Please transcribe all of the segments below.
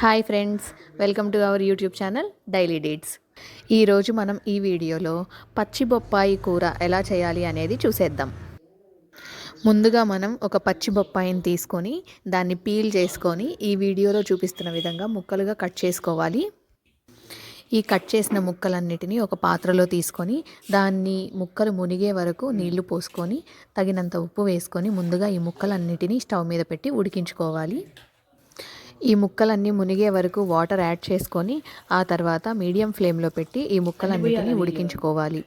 Hi friends welcome to our YouTube channel daily dates. ఈరోజు మనం ఈ వీడియోలో పచ్చి బొప్పాయి కూర ఎలా చేయాలి అనేది చూసేద్దాం. ముందుగా మనం ఒక పచ్చి బొప్పాయిని తీసుకొని దాన్ని పీల్ చేసుకొని ఈ వీడియోలో చూపిస్తున్న విధంగా ముక్కలుగా కట్ చేసుకోవాలి. ఈ కట్ చేసిన ముక్కలన్నిటినీ ఒక పాత్రలో తీసుకొని దాన్ని ముక్కలు మునిగే వరకు నీళ్ళు పోసుకొని తగినంత ఉప్పు వేసుకొని ముందుగా ఈ ముక్కలన్నిటినీ స్టవ్ మీద పెట్టి ఉడికించుకోవాలి. ఈ ముక్కలన్నీ మునిగే వరకు వాటర్ యాడ్ చేసుకొని ఆ తర్వాత మీడియం ఫ్లేమ్లో పెట్టి ఈ ముక్కలన్నిటిని ఉడికించుకోవాలి.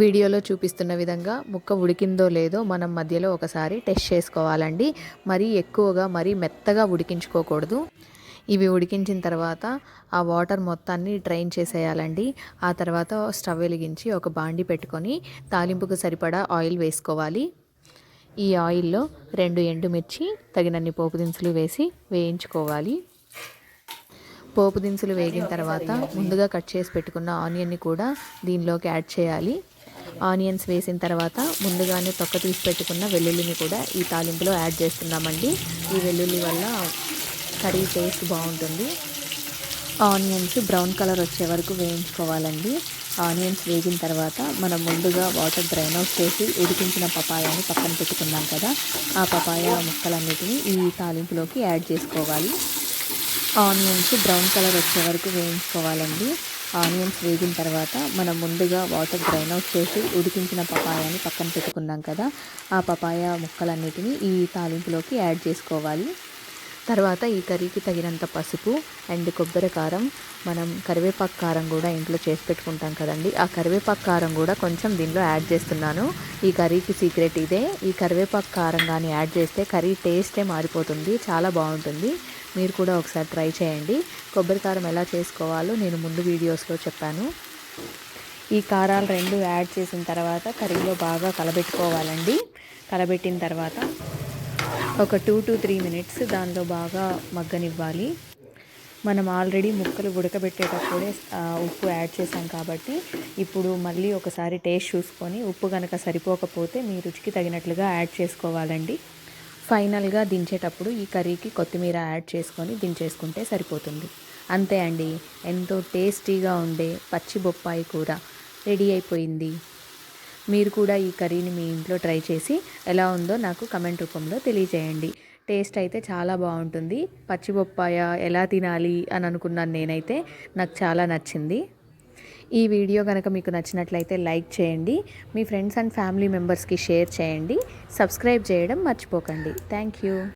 వీడియోలో చూపిస్తున్న విధంగా ముక్క ఉడికిందో లేదో మనం మధ్యలో ఒకసారి టెస్ట్ చేసుకోవాలండి. మరీ ఎక్కువగా మరీ మెత్తగా ఉడికించుకోకూడదు. ఇవి ఉడికించిన తర్వాత ఆ వాటర్ మొత్తాన్ని డ్రైన్ చేసేయాలండి. ఆ తర్వాత స్టవ్ వెలిగించి ఒక బాండి పెట్టుకొని తాలింపుకు సరిపడా ఆయిల్ వేసుకోవాలి. ఈ ఆయిల్లో రెండు ఎండుమిర్చి తగినన్ని పోపు దినుసులు వేసి వేయించుకోవాలి. పోపు దినుసులు వేగిన తర్వాత ముందుగా కట్ చేసి పెట్టుకున్న ఆనియన్ని కూడా దీనిలోకి యాడ్ చేయాలి. ఆనియన్స్ వేసిన తర్వాత ముందుగానే తొక్క తీసి పెట్టుకున్న వెల్లుల్లిని కూడా ఈ తాలింపులో యాడ్ చేస్తున్నామండి. ఈ వెల్లుల్లి వల్ల కర్రీ టేస్ట్ బాగుంటుంది. ఆనియన్స్ బ్రౌన్ కలర్ వచ్చే వరకు వేయించుకోవాలండి. ఆనియన్స్ వేగిన తర్వాత మనం ముందుగా వాటర్ డ్రైన్ అవుట్ చేసి ఉడికించిన పపాయాని పక్కన పెట్టుకున్నాం కదా ఆ పపాయ ముక్కలన్నిటిని ఈ తాలింపులోకి యాడ్ చేసుకోవాలి. ఆనియన్స్ బ్రౌన్ కలర్ వచ్చే వరకు వేయించుకోవాలండి. ఆనియన్స్ వేగిన తర్వాత మనం ముందుగా వాటర్ డ్రైన్ అవుట్ చేసి ఉడికించిన పపాయాని పక్కన పెట్టుకున్నాం కదా ఆ పపాయ ముక్కలన్నిటిని ఈ తాలింపులోకి యాడ్ చేసుకోవాలి. తర్వాత ఈ కర్రీకి తగినంత పసుపు అండ్ కొబ్బరి కారం. మనం కరివేపాకు కారం కూడా ఇంట్లో చేసి పెట్టుకుంటాం కదండి. ఆ కరివేపాకు కారం కూడా కొంచెం దీనిలో యాడ్ చేస్తున్నాను. ఈ కర్రీకి సీక్రెట్ ఇదే. ఈ కరివేపాకు కారం కానీ యాడ్ చేస్తే కర్రీ టేస్టే మారిపోతుంది. చాలా బాగుంటుంది. మీరు కూడా ఒకసారి ట్రై చేయండి. కొబ్బరి కారం ఎలా చేసుకోవాలో నేను ముందు వీడియోస్లో చెప్పాను. ఈ కారాలు రెండు యాడ్ చేసిన తర్వాత కర్రీలో బాగా కలబెట్టుకోవాలండి. కలబెట్టిన తర్వాత ఒక టూ టు త్రీ మినిట్స్ దానిలో బాగా మగ్గనివ్వాలి. మనం ఆల్రెడీ ముక్కలు ఉడకబెట్టేటప్పుడే ఉప్పు యాడ్ చేసాం కాబట్టి ఇప్పుడు మళ్ళీ ఒకసారి టేస్ట్ చూసుకొని ఉప్పు కనుక సరిపోకపోతే మీ రుచికి తగినట్లుగా యాడ్ చేసుకోవాలండి. ఫైనల్గా దించేటప్పుడు ఈ కర్రీకి కొత్తిమీర యాడ్ చేసుకొని దించేసుకుంటే సరిపోతుంది. అంతే అండి. ఎంతో టేస్టీగా ఉండే పచ్చి బొప్పాయి కూర రెడీ అయిపోయింది. మీరు కూడా ఈ కర్రీని మీ ఇంట్లో ట్రై చేసి ఎలా ఉందో నాకు కమెంట్ రూపంలో తెలియజేయండి. టేస్ట్ అయితే చాలా బాగుంటుంది. పచ్చి బొప్పాయ ఎలా తినాలి అని అనుకున్నాను నేనైతే. నాకు చాలా నచ్చింది. ఈ వీడియో కనుక మీకు నచ్చినట్లయితే లైక్ చేయండి. మీ ఫ్రెండ్స్ అండ్ ఫ్యామిలీ మెంబర్స్కి షేర్ చేయండి. సబ్స్క్రైబ్ చేయడం మర్చిపోకండి. Thank you.